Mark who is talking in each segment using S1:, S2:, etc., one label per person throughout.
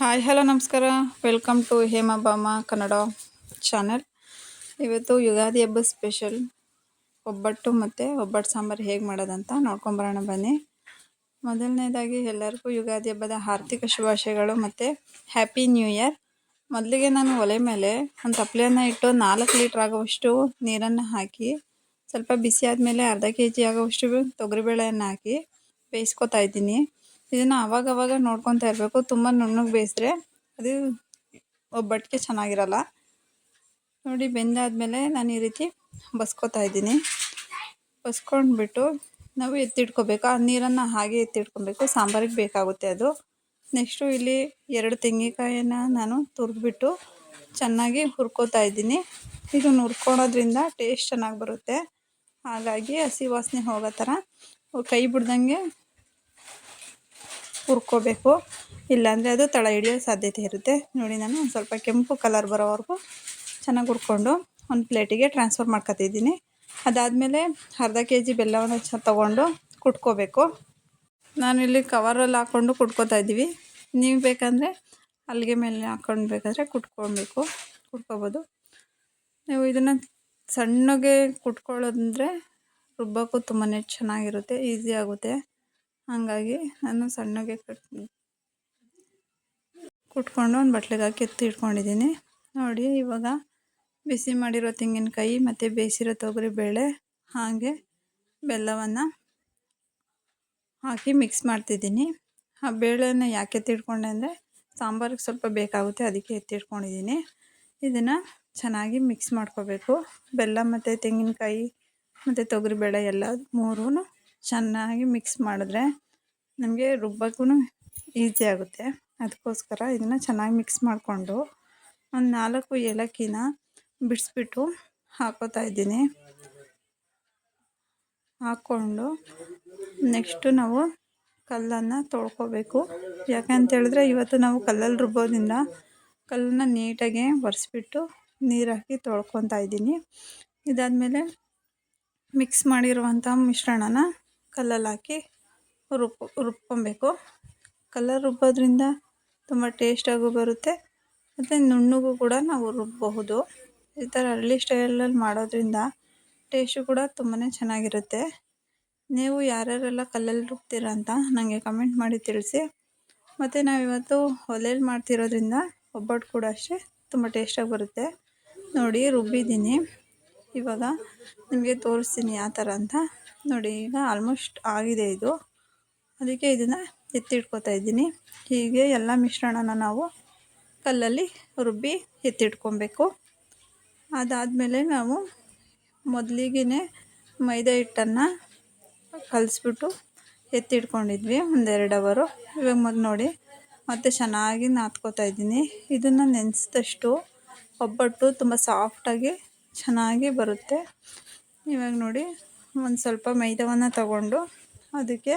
S1: Hi, hello, ನಮಸ್ಕಾರ. Welcome to Hema Bama Kannada channel ಇವತ್ತು ಯುಗಾದಿ ಹಬ್ಬ ಸ್ಪೆಷಲ್ ಒಬ್ಬಟ್ಟು ಮತ್ತು ಒಬ್ಬಟ್ಟು ಸಾಂಬಾರು ಹೇಗೆ ಮಾಡೋದಂತ ನೋಡ್ಕೊಂಬರೋಣ ಬನ್ನಿ. ಮೊದಲನೇದಾಗಿ ಎಲ್ಲರಿಗೂ ಯುಗಾದಿ ಹಬ್ಬದ ಆರ್ಥಿಕ ಶುಭಾಶಯಗಳು ಮತ್ತು ಹ್ಯಾಪಿ ನ್ಯೂ ಇಯರ್ ಮೊದಲಿಗೆ ನಾನು ಒಲೆ ಮೇಲೆ ಒಂದು ತಪ್ಪಲೆಯನ್ನು ಇಟ್ಟು ನಾಲ್ಕು ಲೀಟ್ರ್ ಆಗುವಷ್ಟು ನೀರನ್ನು ಹಾಕಿ, ಸ್ವಲ್ಪ ಬಿಸಿ ಆದಮೇಲೆ ಅರ್ಧ ಕೆ ಜಿ ಆಗುವಷ್ಟು ತೊಗರಿಬೇಳೆಯನ್ನು ಹಾಕಿ ಬೇಯಿಸ್ಕೊತಾ ಇದ್ದೀನಿ. ಇದನ್ನು ಅವಾಗ ಅವಾಗ ನೋಡ್ಕೊತಾ ಇರಬೇಕು. ತುಂಬ ನುಣ್ಣಗೆ ಬೇಯಿಸಿದ್ರೆ ಅದು ಒಬ್ಬಟ್ಟಿಗೆ ಚೆನ್ನಾಗಿರಲ್ಲ. ನೋಡಿ, ಬೆಂದಾದ್ಮೇಲೆ ನಾನು ಈ ರೀತಿ ಬಸ್ಕೋತಾ ಇದ್ದೀನಿ. ಬಸ್ಕೊಂಡ್ಬಿಟ್ಟು ನಾವು ಎತ್ತಿಟ್ಕೋಬೇಕು. ಆ ನೀರನ್ನು ಹಾಗೆ ಎತ್ತಿಟ್ಕೊಬೇಕು. ಸಾಂಬಾರಿಗೆ ಬೇಕಾಗುತ್ತೆ ಅದು. ನೆಕ್ಸ್ಟು ಇಲ್ಲಿ ಎರಡು ತೆಂಗಿನಕಾಯನ್ನು ನಾನು ತುರಿದ್ಬಿಟ್ಟು ಚೆನ್ನಾಗಿ ಹುರ್ಕೋತಾ ಇದ್ದೀನಿ. ಇದನ್ನು ಹುರ್ಕೊಳೋದ್ರಿಂದ ಟೇಸ್ಟ್ ಚೆನ್ನಾಗಿ ಬರುತ್ತೆ. ಹಾಗಾಗಿ ಹಸಿ ವಾಸನೆ ಹೋಗೋ ಥರ. ಕೈ ಬಿಡ್ದಂಗೆ ಹುರ್ಕೋಬೇಕು. ಇಲ್ಲಾಂದರೆ ಅದು ತಳ ಹಿಡಿಯೋ ಸಾಧ್ಯತೆ ಇರುತ್ತೆ. ನೋಡಿ ನಾನು ಒಂದು ಸ್ವಲ್ಪ ಕೆಂಪು ಕಲರ್ ಬರೋವರೆಗೂ ಚೆನ್ನಾಗಿ ಹುರ್ಕೊಂಡು ಒಂದು ಪ್ಲೇಟಿಗೆ ಟ್ರಾನ್ಸ್ಫರ್ ಮಾಡ್ಕೊತಿದ್ದೀನಿ. ಅದಾದಮೇಲೆ ಅರ್ಧ ಕೆ ಜಿ ಬೆಲ್ಲವನ್ನು ಚ ತೊಗೊಂಡು ಕುಟ್ಕೋಬೇಕು. ನಾನು ಇಲ್ಲಿ ಕವರಲ್ಲಿ ಹಾಕ್ಕೊಂಡು ಕುಟ್ಕೋತಾ ಇದ್ದೀವಿ. ನೀವು ಬೇಕಂದರೆ ಅಲ್ಲಿಗೆ ಮೇಲೆ ಹಾಕ್ಕೊಂಡು ಬೇಕಾದರೆ ಕುಟ್ಕೊಬೇಕು. ಕುಟ್ಕೋಬೋದು. ನೀವು ಇದನ್ನು ಸಣ್ಣಗೆ ಕುಟ್ಕೊಳ್ಳೋದಂದರೆ ರುಬ್ಬಕ್ಕೂ ತುಂಬಾ ಚೆನ್ನಾಗಿರುತ್ತೆ ಈಸಿ ಆಗುತ್ತೆ. ಹಾಗಾಗಿ ನಾನು ಸಣ್ಣಗೆ ಕಟ್, ಕುಟ್ಕೊಂಡು ಒಂದು ಬಟ್ಲಿಗೆ ಹಾಕಿ ಎತ್ತಿ ಇಟ್ಕೊಂಡಿದ್ದೀನಿ. ನೋಡಿ, ಇವಾಗ ಬಿಸಿ ಮಾಡಿರೋ ತೆಂಗಿನಕಾಯಿ ಮತ್ತು ಬೇಯಿಸಿರೋ ತೊಗರಿಬೇಳೆ ಹಾಗೆ ಬೆಲ್ಲವನ್ನು ಹಾಕಿ ಮಿಕ್ಸ್ ಮಾಡ್ತಿದ್ದೀನಿ. ಆ ಬೇಳೆನ ಯಾಕೆ ಎತ್ತಿಟ್ಕೊಂಡೆ ಅಂದರೆ ಸಾಂಬಾರಿಗೆ ಸ್ವಲ್ಪ ಬೇಕಾಗುತ್ತೆ, ಅದಕ್ಕೆ ಎತ್ತಿಟ್ಕೊಂಡಿದ್ದೀನಿ ಇದನ್ನು ಚೆನ್ನಾಗಿ ಮಿಕ್ಸ್ ಮಾಡ್ಕೋಬೇಕು. ಬೆಲ್ಲ ಮತ್ತು ತೆಂಗಿನಕಾಯಿ ಮತ್ತು ತೊಗರಿಬೇಳೆ ಎಲ್ಲ ಮೂರೂ ಚೆನ್ನಾಗಿ ಮಿಕ್ಸ್ ಮಾಡಿದ್ರೆ ನಮಗೆ ರುಬ್ಬಕ್ಕೂ ಈಸಿ ಆಗುತ್ತೆ. ಅದಕ್ಕೋಸ್ಕರ ಇದನ್ನು ಚೆನ್ನಾಗಿ ಮಿಕ್ಸ್ ಮಾಡಿಕೊಂಡು ಒಂದು ನಾಲ್ಕು ಏಲಕ್ಕಿನ ಬಿಡಿಸ್ಬಿಟ್ಟು ಹಾಕೋತಾ ಇದ್ದೀನಿ. ಹಾಕ್ಕೊಂಡು ನೆಕ್ಸ್ಟು ನಾವು ಕಲ್ಲನ್ನು ತೊಳ್ಕೊಬೇಕು. ಯಾಕೆ ಹೇಳಿದ್ರೆ ಇವತ್ತು ನಾವು ಕಲ್ಲಲ್ಲಿ ರುಬ್ಬೋದ್ರಿಂದ ಕಲ್ಲನ್ನು ನೀಟಾಗಿ ಒರೆಸ್ಬಿಟ್ಟು ನೀರು ಹಾಕಿ ತೊಳ್ಕೊತಾ ಇದ್ದೀನಿ. ಇದಾದಮೇಲೆ ಮಿಕ್ಸ್ ಮಾಡಿರುವಂಥ ಮಿಶ್ರಣನ ಕಲ್ಲಲ್ಲಿ ಹಾಕಿ ರುಬ್ ರುಬ್ಕೊಬೇಕು. ಕಲ್ಲಲ್ಲಿ ರುಬ್ಬೋದ್ರಿಂದ ತುಂಬ ಟೇಸ್ಟಾಗೂ ಬರುತ್ತೆ. ಮತ್ತು ನುಣ್ಣಗೂ ಕೂಡ ನಾವು ರುಬ್ಬಬಹುದು. ಈ ಥರ ಹಳ್ಳಿ ಸ್ಟೈಲಲ್ಲಿ ಮಾಡೋದ್ರಿಂದ ಟೇಸ್ಟು ಕೂಡ ತುಂಬಾ ಚೆನ್ನಾಗಿರುತ್ತೆ. ನೀವು ಯಾರ್ಯಾರೆಲ್ಲ ಕಲ್ಲಲ್ಲಿ ರುಬ್ತೀರ ಅಂತ ನನಗೆ ಕಮೆಂಟ್ ಮಾಡಿ ತಿಳಿಸಿ. ಮತ್ತು ನಾವಿವತ್ತು ಒಲೆಯಲ್ಲಿ ಮಾಡ್ತಿರೋದ್ರಿಂದ ಒಬ್ಬಟ್ಟು ಕೂಡ ಅಷ್ಟೇ ತುಂಬ ಟೇಸ್ಟಾಗಿ ಬರುತ್ತೆ. ನೋಡಿ, ರುಬ್ಬಿದ್ದೀನಿ. ಇವಾಗ ನಿಮಗೆ ತೋರಿಸ್ತೀನಿ ಯಾವ ಥರ ಅಂತ. ನೋಡಿ, ಈಗ ಆಲ್ಮೋಸ್ಟ್ ಆಗಿದೆ ಇದು. ಅದಕ್ಕೆ ಇದನ್ನು ಎತ್ತಿಟ್ಕೊತಾ ಇದ್ದೀನಿ. ಹೀಗೆ ಎಲ್ಲ ಮಿಶ್ರಣನ ನಾವು ಕಲ್ಲಲ್ಲಿ ರುಬ್ಬಿ ಎತ್ತಿಟ್ಕೊಬೇಕು. ಅದಾದಮೇಲೆ ನಾವು ಮೊದಲಿಗೆ ಮೈದಾ ಹಿಟ್ಟನ್ನು ಕಲಿಸ್ಬಿಟ್ಟು ಎತ್ತಿಟ್ಕೊಂಡಿದ್ವಿ ಒಂದೆರಡು ಅವರು. ಇವಾಗ ಮೊದಲು ನೋಡಿ, ಮತ್ತು ಚೆನ್ನಾಗಿ ನಾದ್ಕೋತಾ ಇದ್ದೀನಿ. ಇದನ್ನು ನೆನೆಸಿದಷ್ಟು ಒಬ್ಬಟ್ಟು ತುಂಬ ಸಾಫ್ಟಾಗಿ ಚೆನ್ನಾಗಿ ಬರುತ್ತೆ. ಇವಾಗ ನೋಡಿ, ಒಂದು ಸ್ವಲ್ಪ ಮೈದವನ್ನು ತಗೊಂಡು, ಅದಕ್ಕೆ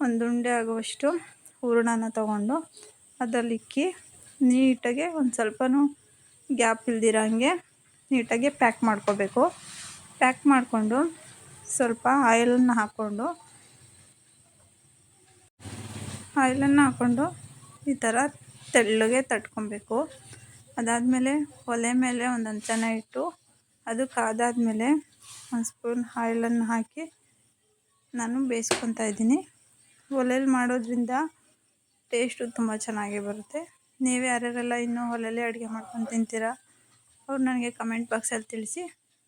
S1: ಒಂದು ಉಂಡೆ ಆಗುವಷ್ಟು ಹೂರಣನ ತಗೊಂಡು ಅದರಲ್ಲಿಕ್ಕಿ ನೀಟಾಗಿ ಒಂದು ಸ್ವಲ್ಪನೂ ಗ್ಯಾಪ್ ಇಲ್ದಿರೋ ಹಂಗೆ ನೀಟಾಗಿ ಪ್ಯಾಕ್ ಮಾಡ್ಕೋಬೇಕು. ಪ್ಯಾಕ್ ಮಾಡಿಕೊಂಡು ಸ್ವಲ್ಪ ಆಯಿಲನ್ನು ಹಾಕ್ಕೊಂಡು ಆಯಿಲನ್ನು ಹಾಕ್ಕೊಂಡು ಈ ಥರ ತೆಳ್ಳಗೆ ತಟ್ಕೊಬೇಕು. ಅದಾದಮೇಲೆ ಒಲೆ ಮೇಲೆ ಒಂದು ಹಂಚನ ಇಟ್ಟು ಅದು ಕಾದಾದಮೇಲೆ ಒಂದು ಸ್ಪೂನ್ ಆಯಿಲನ್ನು ಹಾಕಿ ನಾನು ಬೇಯಿಸ್ಕೊತಾ ಇದ್ದೀನಿ. ಒಲೆಯಲ್ಲಿ ಮಾಡೋದ್ರಿಂದ ಟೇಸ್ಟು ತುಂಬ ಚೆನ್ನಾಗಿ ಬರುತ್ತೆ. ನೀವು ಯಾರ್ಯಾರೆಲ್ಲ ಇನ್ನೂ ಒಲೆಯಲ್ಲೇ ಅಡುಗೆ ಮಾಡ್ಕೊಂಡು ತಿಂತೀರ, ಅವ್ರು ನನಗೆ ಕಮೆಂಟ್ ಬಾಕ್ಸಲ್ಲಿ ತಿಳಿಸಿ.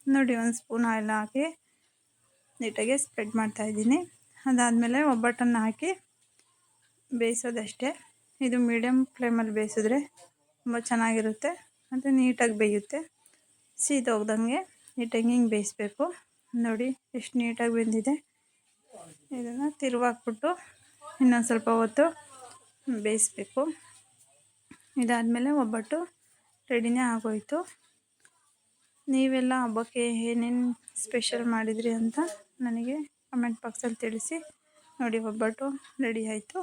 S1: ನೋಡಿ, ಒಂದು ಸ್ಪೂನ್ ಆಯಿಲ್ ಹಾಕಿ ನೀಟಾಗಿ ಸ್ಪ್ರೆಡ್ ಮಾಡ್ತಾಯಿದ್ದೀನಿ ಅದಾದಮೇಲೆ ಒಬ್ಬಟ್ಟನ್ನು ಹಾಕಿ ಬೇಯಿಸೋದಷ್ಟೇ. ಇದು ಮೀಡಿಯಮ್ ಫ್ಲೇಮಲ್ಲಿ ಬೇಯಿಸಿದ್ರೆ ತುಂಬ ಚೆನ್ನಾಗಿರುತ್ತೆ, ಮತ್ತು ನೀಟಾಗಿ ಬೇಯುತ್ತೆ. ಸೀದೋಗ್ದಂಗೆ ನೀಟಾಗಿ ಹಿಂಗೆ ಬೇಯಿಸ್ಬೇಕು. ನೋಡಿ, ಎಷ್ಟು ನೀಟಾಗಿ ಬೆಂದಿದೆ. ಇದನ್ನು ತಿರುವಾಕ್ಬಿಟ್ಟು ಇನ್ನೊಂದು ಸ್ವಲ್ಪ ಹೊತ್ತು ಬೇಯಿಸ್ಬೇಕು. ಇದಾದಮೇಲೆ ಒಬ್ಬಟ್ಟು ರೆಡಿನೇ ಆಗೋಯಿತು. ನೀವೆಲ್ಲ ಹಬ್ಬಕ್ಕೆ ಏನೇನು ಸ್ಪೆಷಲ್ ಮಾಡಿದ್ರಿ ಅಂತ ನನಗೆ ಕಮೆಂಟ್ ಬಾಕ್ಸಲ್ಲಿ ತಿಳಿಸಿ. ನೋಡಿ, ಒಬ್ಬಟ್ಟು ರೆಡಿ ಆಯಿತು.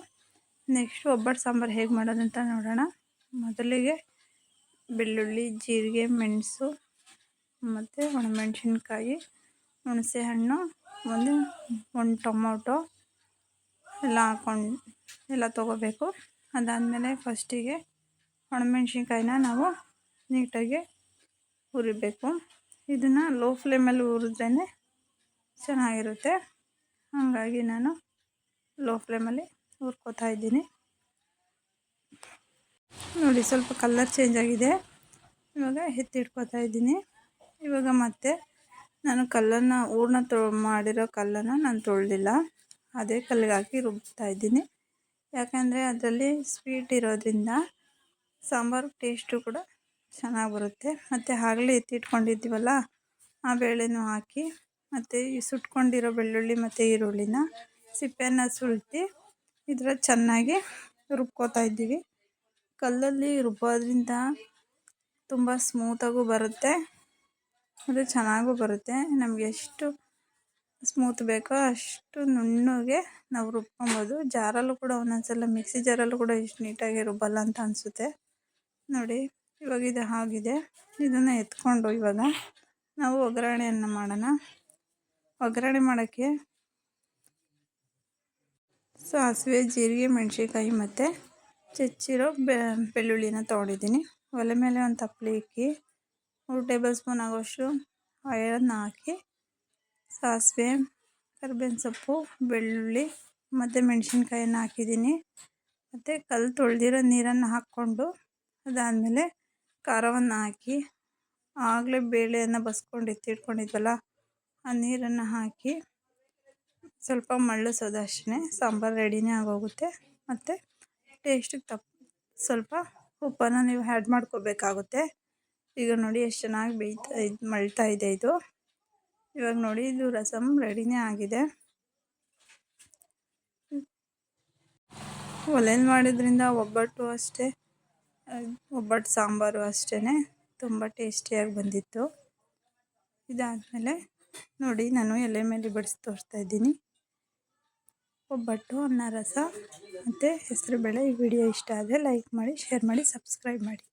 S1: ನೆಕ್ಸ್ಟು ಒಬ್ಬಟ್ಟು ಸಾಂಬಾರು ಹೇಗೆ ಮಾಡೋದಂತ ನೋಡೋಣ. ಮೊದಲಿಗೆ ಬೆಳ್ಳುಳ್ಳಿ, ಜೀರಿಗೆ, ಮೆಣಸು ಮತ್ತು ಒಣಮೆಣ್ಸಿನ್ಕಾಯಿ ಹುಣಸೆ ಹಣ್ಣು ಒಂದು ಒಂದು ಟೊಮೊಟೊ ಎಲ್ಲ ಹಾಕ್ಕೊಂಡು ಎಲ್ಲ ತೊಗೋಬೇಕು. ಅದಾದಮೇಲೆ ಫಸ್ಟಿಗೆ ಒಣಮೆಣ್ಸಿನ್ಕಾಯಿನ ನಾವು ನೀಟಾಗಿ ಹುರಿಬೇಕು. ಇದನ್ನು ಲೋ ಫ್ಲೇಮಲ್ಲಿ ಹುರಿದ್ರೇ ಚೆನ್ನಾಗಿರುತ್ತೆ. ಹಾಗಾಗಿ ನಾನು ಲೋ ಫ್ಲೇಮಲ್ಲಿ ಹುರ್ಕೋತಾ ಇದ್ದೀನಿ. ನೋಡಿ, ಸ್ವಲ್ಪ ಕಲರ್ ಚೇಂಜ್ ಆಗಿದೆ. ಇವಾಗ ಎತ್ತಿಟ್ಕೋತಾ ಇದ್ದೀನಿ. ಇವಾಗ ಮತ್ತೆ ನಾನು ಕಲ್ಲನ್ನು ಹೂರ್ಣ ತೊ, ಮಾಡಿರೋ ಕಲ್ಲನ್ನು ನಾನು ತೊಳೆದಿಲ್ಲ. ಅದೇ ಕಲ್ಲಿಗೆ ಹಾಕಿ ರುಬ್ತಾ ಇದ್ದೀನಿ. ಯಾಕಂದರೆ ಅದರಲ್ಲಿ ಸ್ವೀಟ್ ಇರೋದ್ರಿಂದ ಸಾಂಬಾರು ಟೇಸ್ಟು ಕೂಡ ಚೆನ್ನಾಗಿ ಬರುತ್ತೆ. ಮತ್ತು ಆಗಲೇ ಎತ್ತಿಟ್ಕೊಂಡಿದ್ದೀವಲ್ಲ, ಆ ಬೇಳೆನೂ ಹಾಕಿ, ಮತ್ತು ಈ ಸುಟ್ಕೊಂಡಿರೋ ಬೆಳ್ಳುಳ್ಳಿ ಮತ್ತು ಈರುಳ್ಳಿನ ಸಿಪ್ಪೆನ ಸುಳ್ತಿ ಇದರ ಚೆನ್ನಾಗಿ ರುಬ್ಕೋತಾ ಇದ್ದೀವಿ. ಕಲ್ಲಲ್ಲಿ ರುಬ್ಬೋದ್ರಿಂದ ತುಂಬ ಸ್ಮೂತಾಗೂ ಬರುತ್ತೆ. ಮತ್ತು ಚೆನ್ನಾಗೂ ಬರುತ್ತೆ. ನಮಗೆ ಎಷ್ಟು ಸ್ಮೂತ್ ಬೇಕೋ ಅಷ್ಟು ನುಣ್ಣಗೆ ನಾವು ರುಬ್ಕೊಬೋದು. ಜಾರಲ್ಲೂ ಕೂಡ ಒಂದೊಂದ್ಸಲ ಮಿಕ್ಸಿ ಜಾರಲ್ಲೂ ಕೂಡ ಇಷ್ಟು ನೀಟಾಗಿ ರುಬ್ಬಲ್ಲ ಅಂತ ಅನಿಸುತ್ತೆ. ನೋಡಿ, ಇವಾಗ ಇದು ಆಗಿದೆ. ಇದನ್ನು ಎತ್ಕೊಂಡು ಇವಾಗ ನಾವು ಒಗ್ಗರಣೆಯನ್ನು ಮಾಡೋಣ. ಒಗ್ಗರಣೆ ಮಾಡೋಕ್ಕೆ ಸಾಸಿವೆ, ಜೀರಿಗೆ, ಮೆಣಸಿನ್ಕಾಯಿ ಮತ್ತು ಚಚ್ಚಿರೋ ಬೆಳ್ಳುಳ್ಳಿನ ತೊಗೊಂಡಿದ್ದೀನಿ. ಒಲೆ ಮೇಲೆ ಒಂದು ತಪ್ಪಲೆ ಇಕ್ಕಿ. ಮೂರು ಟೇಬಲ್ ಸ್ಪೂನ್ ಆಗೋಷ್ಟು ಆಯಿಲನ್ನು ಹಾಕಿ, ಸಾಸಿವೆ ಕರ್ಬೇವಿನ ಸೊಪ್ಪು ಬೆಳ್ಳುಳ್ಳಿ ಮತ್ತು ಮೆಣಸಿನ್ಕಾಯನ್ನು ಹಾಕಿದ್ದೀನಿ. ಮತ್ತು ಕಲ್ಲು ತೊಳೆದಿರೋ ನೀರನ್ನು ಹಾಕ್ಕೊಂಡು ಅದಾದಮೇಲೆ ಖಾರವನ್ನು ಹಾಕಿ, ಆಗಲೇ ಬೇಳೆಯನ್ನು ಬಸ್ಕೊಂಡು ಎತ್ತಿಟ್ಕೊಂಡಿದ್ವಲ್ಲ, ಆ ನೀರನ್ನು ಹಾಕಿ ಸ್ವಲ್ಪ ಮಳ್ಳು ಅಷ್ಟೇ ಸಾಂಬಾರು ರೆಡಿನೇ ಆಗೋಗುತ್ತೆ. ಮತ್ತು ಟೇಸ್ಟಿಗೆ ತಪ್ಪು ಸ್ವಲ್ಪ ಉಪ್ಪನ್ನು ನೀವು ಆ್ಯಡ್ ಮಾಡ್ಕೋಬೇಕಾಗುತ್ತೆ. ಈಗ ನೋಡಿ ಎಷ್ಟು ಚೆನ್ನಾಗಿ ಬೇಯ್ತಾ ಇದು ಮಳ್ತಾ ಇದೆ ಇದು. ಇವಾಗ ನೋಡಿ ಇದು ರಸಮ್ ರೆಡಿನೇ ಆಗಿದೆ. ಒಲೆಯಲ್ಲಿ ಮಾಡಿದ್ರಿಂದ ಒಬ್ಬಟ್ಟು ಅಷ್ಟೇ ಒಬ್ಬಟ್ಟು ಸಾಂಬಾರು ಅಷ್ಟೇ ತುಂಬ ಟೇಸ್ಟಿಯಾಗಿ ಬಂದಿತ್ತು. ಇದಾದಮೇಲೆ ನೋಡಿ ನಾನು ಎಲೆ ಮೇಲೆ ಬಡಿಸಿ ತೋರಿಸ್ತಾ ಇದ್ದೀನಿ. ಒಬ್ಬಟ್ಟು, ಅನ್ನ, ರಸ, ಮತ್ತು ಹೆಸರುಬೇಳೆ ಈ ವಿಡಿಯೋ ಇಷ್ಟ ಆದರೆ ಲೈಕ್ ಮಾಡಿ, ಶೇರ್ ಮಾಡಿ, ಸಬ್ಸ್ಕ್ರೈಬ್ ಮಾಡಿ.